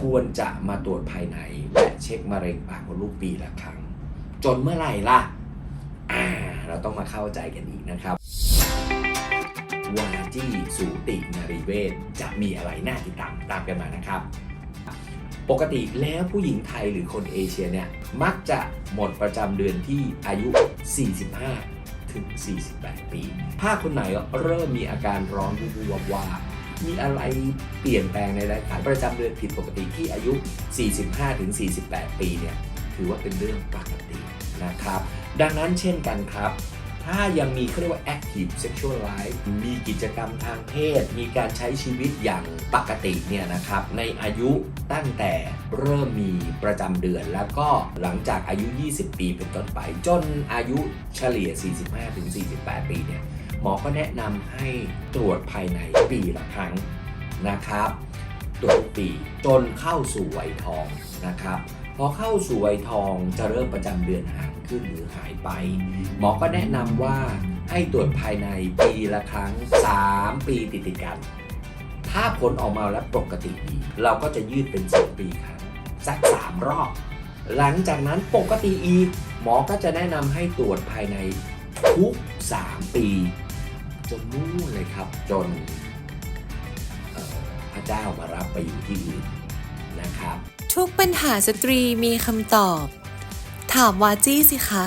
ควรจะมาตรวจภายในและเช็คมะเร็งปากมดลูกปีละครั้ง จนเมื่อไหร่ล่ะ อ่า เราต้องมาเข้าใจกันอีกนะครับ วาจีสูตินารีเวชจะมีอะไรน่าติดตามตามกันมานะครับ ปกติแล้วผู้หญิงไทยหรือคนเอเชียเนี่ย มักจะหมดประจำเดือนที่อายุ 45 ถึง 48 ปี ถ้าคนไหนเริ่มมีอาการร้อนวูบวาบวาบ มีอะไรเปลี่ยนแปลงในรางกายประจำเดือนผิดปกติที่อายุ 45-48 ปีเนี่ยถือว่าเป็นเรื่องปกตินะครับ ดังนั้นเช่นกันครับ ถ้ายังมีเขาเรียกว่า active sexual life มีกิจกรรมทางเพศ มีการใช้ชีวิตอย่างปกติเนี่ยนะครับ ในอายุตั้งแต่เริ่มมีประจำเดือน แล้วก็หลังจากอายุ 20 ปีเป็นต้นไป จนอายุเฉลี่ย 45-48 ปีเนี่ย หมอก็แนะนำให้ตรวจภายในปีละครั้งนะครับ ตรวจปีจนเข้าสู่วัยทองนะครับพอเข้าสู่วัยทองจะเริ่มประจำเดือนห่างขึ้นหรือหายไป หมอก็แนะนำว่าให้ตรวจภายในปีละครั้ง 3 ปีติดติดกัน ถ้าผลออกมาแล้วปกติดี เราก็จะยืดเป็น 2 ปีครั้งสัก 3 รอบ หลังจากนั้นปกติอีก หมอก็จะแนะนำให้ตรวจภายในทุก 3 ปี จนนู่นเลยครับ จนพระเจ้ามารับไปอยู่ที่อื่นนะครับ ทุกปัญหาสตรีมีคำตอบ ถามวาจี้สิคะ